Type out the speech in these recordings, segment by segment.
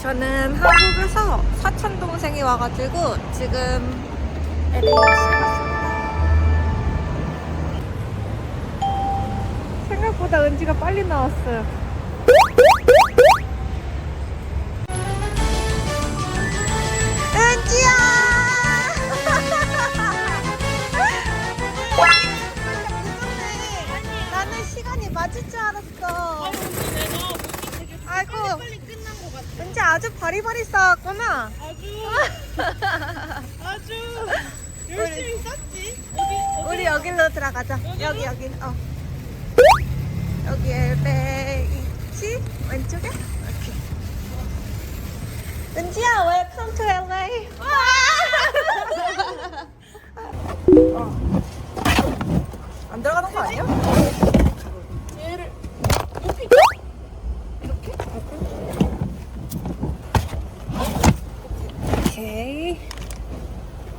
저는 한국에서 사촌 동생이 와가지고 지금. 생각보다 은지가 빨리 나왔어요. 은지야! 아. 아주 바리바리 싸웠구나. 아주 아주 열심히 썼지. 여기 우리 여기로 들어가자. 여기 여기. 어. 여기 엘베 있지? 왼쪽에? 오케이. 은지야, 웰컴 투 LA. 안 들어가는 거 아니야? 얘를 높이 오케이.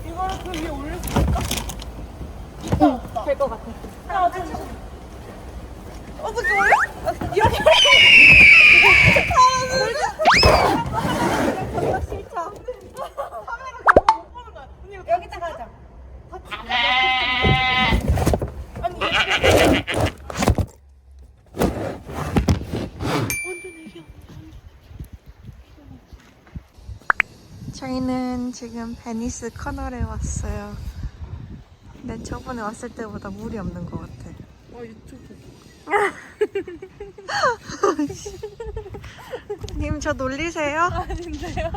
이거를 그 위에 올릴 수 있을까? 있다 없다. 될것 같아. 하나 둘 셋. 어떻게 올려? 이렇게. 아, 싫다. 카메라 결국 못 보는 거야. 언니 이거 여기다 가자. 아니 이거 완전 애기야. 저희는 지금 베니스 커널에 왔어요. 근데 저번에 왔을 때보다 물이 없는 것 같아. 와 유튜브. 님, 저 놀리세요? 아닌데요?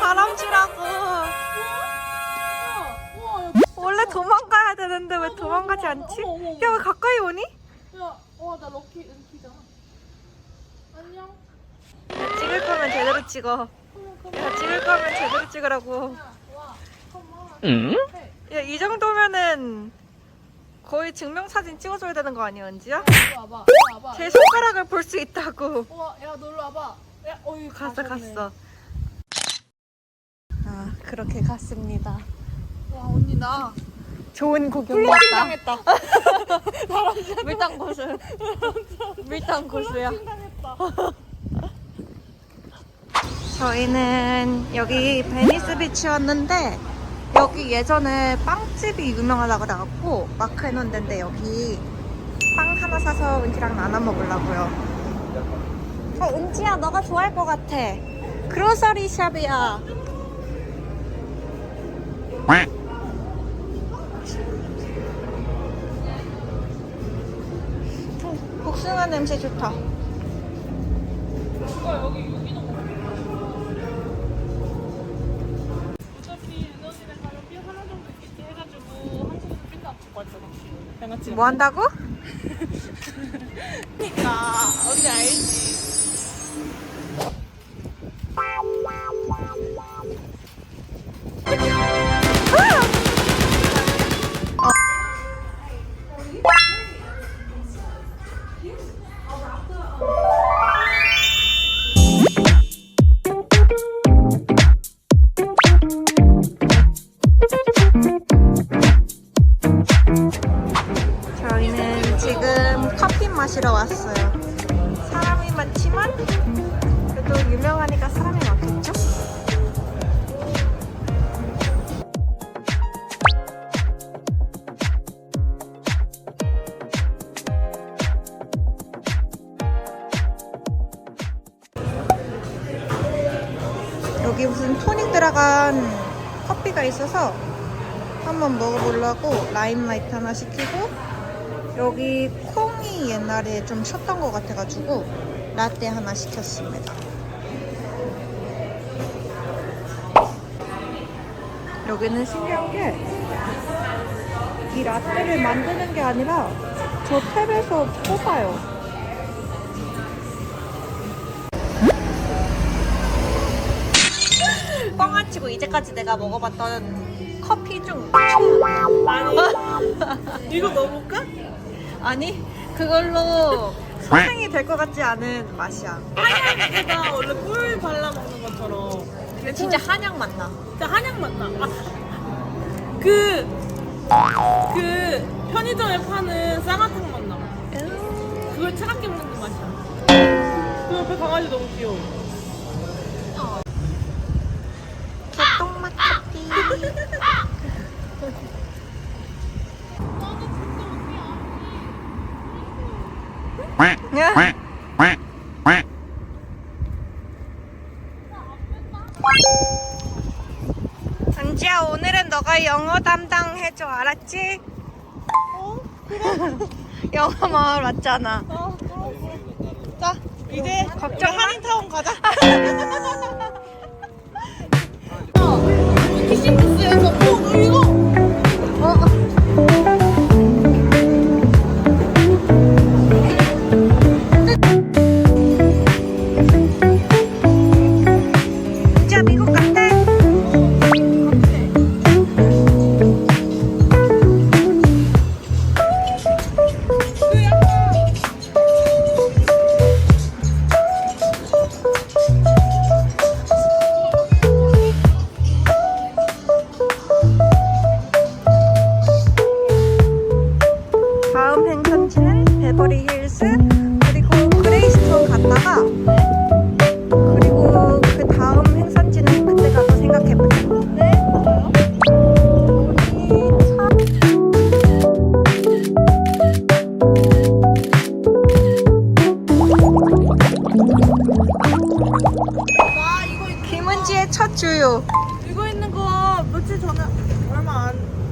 바람쥐라고. 우와 야 원래 도망가야 되는데 왜 도망가지 않지? 어머, 어머, 어머. 야, 왜 가까이 오니? 야, 와, 나 럭키 은키잖아. 안녕. 찍을 거면 제대로 찍어. 야, 찍을 거면 제대로 찍으라고. 응? 야, 이 정도면은 거의 증명사진 찍어줘야 되는 거 아니야, 은지야? 와봐. 와봐. 제 손가락을 볼 수 있다고. 와, 야, 놀러 와봐. 야, 어이, 갔어, 가셨네. 갔어. 아, 그렇게 갔습니다. 와, 언니 나 좋은 구경 플로팅 왔다. 당했다. 밀당 고수. 밀당 고수야. 플로팅 당했다. 저희는 여기 베니스 비치 왔는데 여기 예전에 빵집이 유명하다고 나왔고 마크 해놓은 데인데 여기 빵 하나 사서 은지랑 나눠 먹으려고요. 어, 은지야 너가 좋아할 것 같아. 그로서리 샵이야. 어, 복숭아 냄새 좋다. 여기 뭐 한다고? 그니까 언니 알지. 마시러 왔어요. 사람이 많지만 그래도 유명하니까 사람이 많겠죠? 여기 무슨 토닉 들어간 커피가 있어서 한번 먹어보려고 라임라이트 하나 시키고 여기 콩 이 옛날에 좀 쉬었던 것 같아가지고 라떼 하나 시켰습니다. 여기는 신기한 게 이 라떼를 만드는 게 아니라 저 탭에서 뽑아요. 뻥아치고 이제까지 내가 먹어봤던 커피 중 아니 이거 넣어볼까? 아니 그걸로 선생이 될 것 같지 않은 맛이야. 한약에다 원래 꿀 발라 먹는 것처럼. 근데 진짜 한약 맛나. 진짜 한약 맛나. 아, 그, 그 편의점에 파는 쌍화탕 맛나. 음. 그걸 차갑게 먹는 그 맛이야. 그 옆에 강아지 너무 귀여워. 어. 개똥 맛 커피. 은지야 오늘은 너가 영어 담당해줘 알았지? 어? 영어 마을 왔잖아. 어, 그러고. 자, 이제 걱정 마. 한인타운 가자.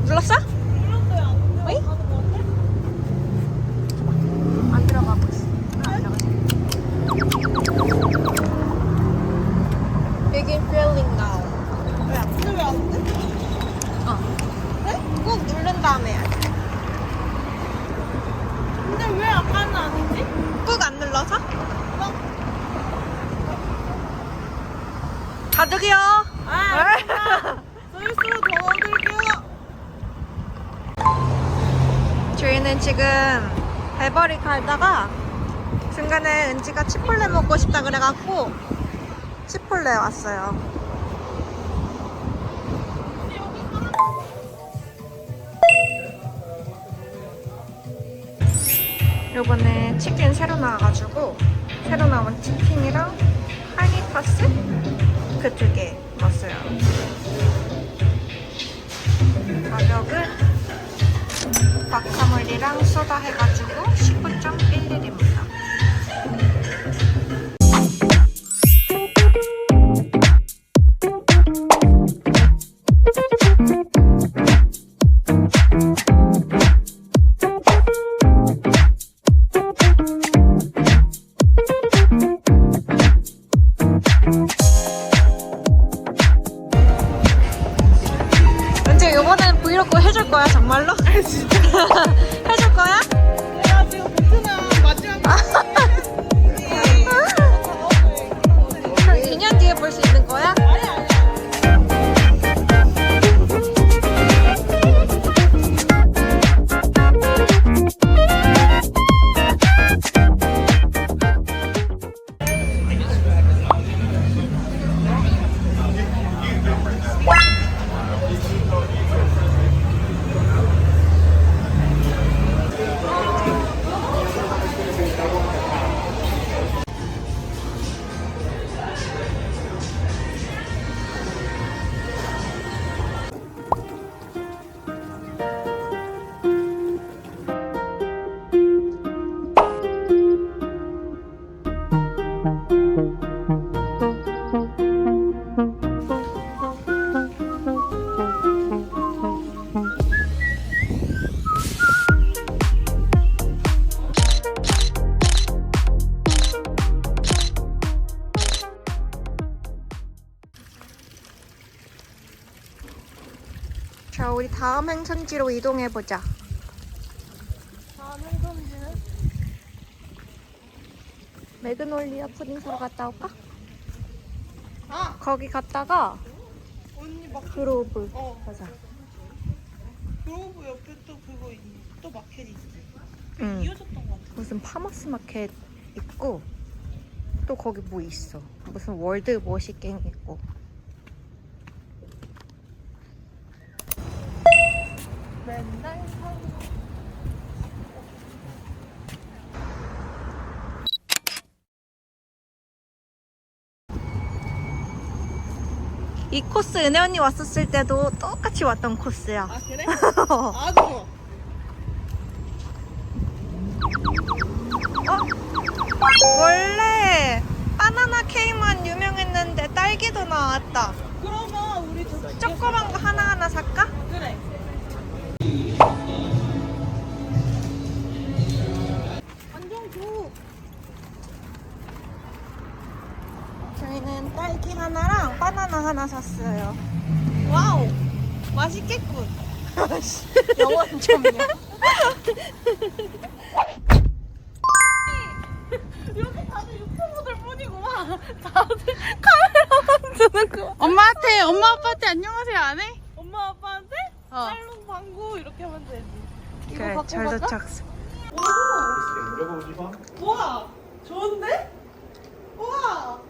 눌렀어? 눌렀어요. 안 어이? 들어가는 거 같아? 안 들어가고 있어. 안 들어가지. Begin filling now. 왜 안- 근데 왜안 돼? 어. 네? 꾹 누른 다음에 해야 돼. 근데 왜 아까는 아니지? 꾹 안 눌러서? 어? 가득이요. 아, 저희는 지금 베버리 갈다가 중간에 은지가 치폴레 먹고 싶다 그래갖고 치폴레 왔어요. 요번에 치킨 새로 나와가지고 새로 나온 치킨이랑 하니타스 그 두 개 넣었어요. 가격은 바카물이랑 소다 해가지고 19.11 해줄 거야 정말로? 아, 진짜. 해줄 거야? 내가 지금 베트남 마지막 우리 다음 행선지로 이동해 보자. 다음 행선지는 매그놀리아 푸딩 사러 갔다 올까? 아 거기 갔다가 언니 막 그로브 어. 가자. 그로브 옆에 또 그거 있네. 또 마켓 있지. 응. 이어졌던 것 같아. 무슨 파머스 마켓 있고 또 거기 뭐 있어. 무슨 월드 머시갱 있고. 맨날 사는 이 코스 은혜 언니 왔었을 때도 똑같이 왔던 코스야. 아 그래? 아주 좋아. 원래 바나나 케이크만 유명했는데 딸기도 나왔다. 그러면 우리 저 조그만 거 하나하나 살까? 그래. 완전 좋. 저희는 딸기 하나랑 바나나 하나 샀어요. 와우, 맛있겠군. 영원 점령. 여기 다들 유튜버들 뿐이구만. 다들 카메라 만 드는 거. 엄마한테 엄마 아빠한테 안녕하세요 안 해? 엄마 아빠한테 어. 살롱 이렇게 하면 되지. 그래 이거 잘 바꿔볼까? 도착. 와, 좋은데? 와.